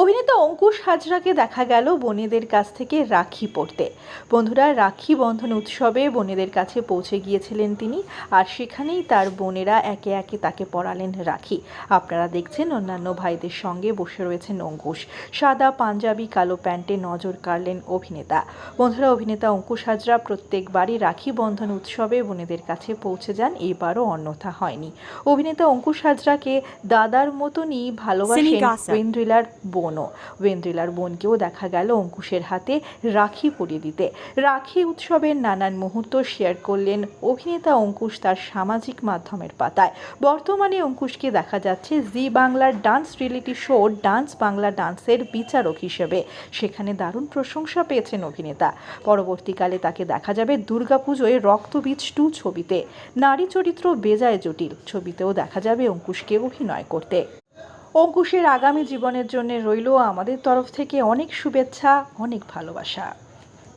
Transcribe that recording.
অভিনেতা অঙ্কুশ হাজরাকে দেখা গেল বোনেদের কাছ থেকে রাখি পড়তে বন্ধুরা রাখি বন্ধন উৎসবে বোনেদের কাছে পৌঁছে গিয়েছিলেন তিনি আর সেখানেই তার বোনেরা একে একে তাকে পড়ালেন রাখি। আপনারা দেখছেন অন্যান্য ভাইদের সঙ্গে বসে রয়েছেন অঙ্কুশ। সাদা পাঞ্জাবি কালো প্যান্টে নজর কাড়লেন অভিনেতা। বন্ধুরা অভিনেতা অঙ্কুশ হাজরা প্রত্যেকবারই রাখি বন্ধন উৎসবে বোনেদের কাছে পৌঁছে যান এবারও অন্যথা হয়নি। অভিনেতা অঙ্কুশ হাজরাকে দাদার মতনই ভালোবাসেন Cine Gossip. বোনও। ওয়েন্দ্রিলার বোনকেও দেখা গেল অঙ্কুশের হাতে রাখি পরিয়ে দিতে। রাখি উৎসবের নানান মুহূর্ত শেয়ার করলেন অভিনেতা অঙ্কুশ তার সামাজিক মাধ্যমের পাতায়। বর্তমানে অঙ্কুশকে দেখা যাচ্ছে জি বাংলার dance reality show dance Bangla ডান্সের বিচারক হিসেবে। সেখানে দারুণ প্রশংসা পেয়েছেন অভিনেতা। পরবর্তীকালে তাকে দেখা যাবে দুর্গাপুজোয় রক্তবীজ টু ছবিতে। নারী চরিত্র বেজায় জটিল, ছবিতেও দেখা যাবে অঙ্কুশকে অভিনয় করতে। অঙ্কুশের আগামী জীবনের জন্য রইল আমাদের তরফ থেকে অনেক শুভেচ্ছা অনেক ভালোবাসা।